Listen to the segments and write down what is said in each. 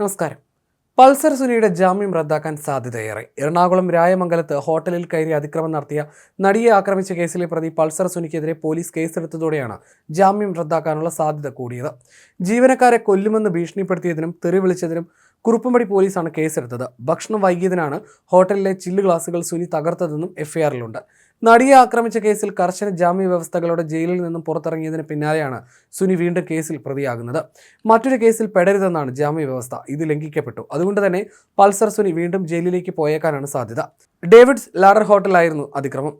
നമസ്കാരം. പൾസർ സുനിയുടെ ജാമ്യം റദ്ദാക്കാൻ സാധ്യതയേറെ. എറണാകുളം രായമംഗലത്ത് ഹോട്ടലിൽ കയറി അതിക്രമം നടത്തിയ നടിയെ ആക്രമിച്ച കേസിലെ പ്രതി പൾസർ സുനിക്കെതിരെ പോലീസ് കേസെടുത്തതോടെയാണ് ജാമ്യം റദ്ദാക്കാനുള്ള സാധ്യത കൂടിയത്. ജീവനക്കാരെ കൊല്ലുമെന്ന് ഭീഷണിപ്പെടുത്തിയതിനും തെറി വിളിച്ചതിനും കുറുപ്പുംപടി പോലീസാണ് കേസെടുത്തത്. ഭക്ഷണം വൈകിയതിനാണ് ഹോട്ടലിലെ ചില്ല് ഗ്ലാസുകൾ സുനി തകർത്തതെന്നും എഫ്ഐആറിലുണ്ട്. നടിയെ ആക്രമിച്ച കേസിൽ കർശന ജാമ്യ വ്യവസ്ഥകളോടെ ജയിലിൽ നിന്നും പുറത്തിറങ്ങിയതിന് പിന്നാലെയാണ് സുനി വീണ്ടും കേസിൽ പ്രതിയാകുന്നത്. മറ്റൊരു കേസിൽ പെടരുതെന്നാണ് ജാമ്യ വ്യവസ്ഥ ഇത് ലംഘിക്കപ്പെട്ടു. അതുകൊണ്ട് തന്നെ പൾസർ സുനി വീണ്ടും ജയിലിലേക്ക് പോയേക്കാനാണ് സാധ്യത. ഡേവിഡ്സ് ലാഡർ ഹോട്ടലായിരുന്നു അതിക്രമം.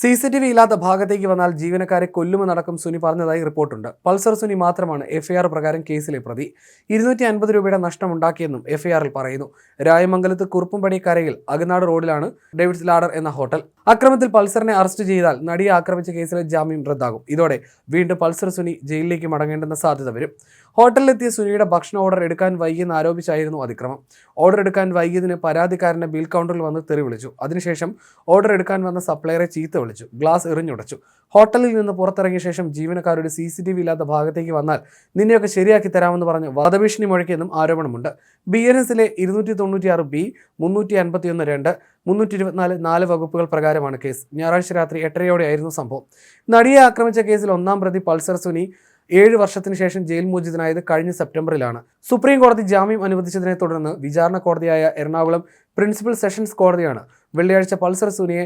സി സി ടി വി ഇല്ലാത്ത ഭാഗത്തേക്ക് വന്നാൽ ജീവനക്കാരെ കൊല്ലുമെന്നടക്കം സുനി പറഞ്ഞതായി റിപ്പോർട്ടുണ്ട്. പൾസർ സുനി മാത്രമാണ് എഫ്ഐആർ പ്രകാരം കേസിലെ പ്രതി. ഇരുന്നൂറ്റി അൻപത് രൂപയുടെ നഷ്ടമുണ്ടാക്കിയെന്നും എഫ്ഐആറിൽ പറയുന്നു. രായമംഗലത്ത് കുറുപ്പുംപടി കരയിൽ അകനാട് റോഡിലാണ് ഡേവിഡ്സ് ലാഡർ എന്ന ഹോട്ടൽ. അക്രമത്തിൽ പൾസറിനെ അറസ്റ്റ് ചെയ്താൽ നടിയെ ആക്രമിച്ച കേസിലെ ജാമ്യം റദ്ദാകും. ഇതോടെ വീണ്ടും പൾസർ സുനി ജയിലിലേക്ക് മടങ്ങേണ്ടെന്ന സാധ്യത വരും. ഹോട്ടലിലെത്തിയ സുനിയുടെ ഭക്ഷണ ഓർഡർ എടുക്കാൻ വൈകിയെന്ന് ആരോപിച്ചായിരുന്നു അതിക്രമം. ഓർഡർ എടുക്കാൻ വൈകിയതിന് പരാതിക്കാരനെ ബിൽ കൗണ്ടറിൽ വന്ന് തെറി വിളിച്ചു. അതിനുശേഷം ഓർഡർ എടുക്കാൻ വന്ന സപ്ലയറെ ചീത്ത വിളിച്ചു ഗ്ലാസ് എറിഞ്ഞുടച്ചു. ഹോട്ടലിൽ നിന്ന് പുറത്തിറങ്ങിയ ശേഷം ജീവനക്കാരുടെ സി സി ടി വി ഇല്ലാത്ത ഭാഗത്തേക്ക് വന്നാൽ നിന്നെയൊക്കെ ശരിയാക്കി തരാമെന്ന് പറഞ്ഞ് വധഭീഷണി മുഴക്കിയെന്നും ആരോപണമുണ്ട്. ബി എൻ എസിലെ ഇരുന്നൂറ്റി തൊണ്ണൂറ്റിയാറ് ബി മുന്നൂറ്റി അൻപത്തിയൊന്ന് രണ്ട് മുന്നൂറ്റി ഇരുപത്തിനാല് നാല് വകുപ്പുകൾ പ്രകാരമാണ് കേസ്. ഞായറാഴ്ച രാത്രി എട്ടരയോടെയായിരുന്നു സംഭവം. നടിയെ ആക്രമിച്ച കേസിൽ ഒന്നാം പ്രതി പൾസർ സുനി ഏഴ് വർഷത്തിന് ശേഷം ജയിൽ മോചിതനായത് കഴിഞ്ഞ സെപ്റ്റംബറിലാണ്. സുപ്രീം കോടതി ജാമ്യം അനുവദിച്ചതിനെ തുടർന്ന് വിചാരണ കോടതിയായ എറണാകുളം പ്രിൻസിപ്പൽ സെഷൻസ് കോടതിയാണ് വെള്ളിയാഴ്ച പൾസർ സുനിയെ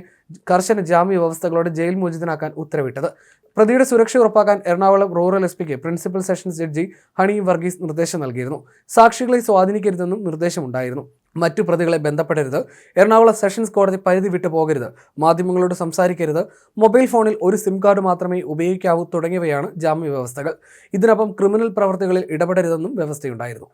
കർശന ജാമ്യ വ്യവസ്ഥകളോടെ ജയിൽ മോചിതനാക്കാൻ ഉത്തരവിട്ടത്. പ്രതിയുടെ സുരക്ഷ ഉറപ്പാക്കാൻ എറണാകുളം റൂറൽ എസ് പിക്ക് principal sessions judge Honey Varghese നിർദ്ദേശം നൽകിയിരുന്നു. സാക്ഷികളെ സ്വാധീനിക്കരുതെന്നും നിർദ്ദേശമുണ്ടായിരുന്നു. മറ്റു പ്രതികളെ ബന്ധപ്പെടരുത്. എറണാകുളം സെഷൻസ് കോടതി പരിധി വിട്ടു പോകരുത്. മാധ്യമങ്ങളോട് സംസാരിക്കരുത്. മൊബൈൽ ഫോണിൽ ഒരു സിം കാർഡ് മാത്രമേ ഉപയോഗിക്കാവൂ തുടങ്ങിയവയാണ് ജാമ്യ വ്യവസ്ഥകൾ. ഇതിനൊപ്പം ക്രിമിനൽ പ്രവർത്തികളിൽ ഇടപെടരുതെന്നും വ്യവസ്ഥയുണ്ടായിരുന്നു.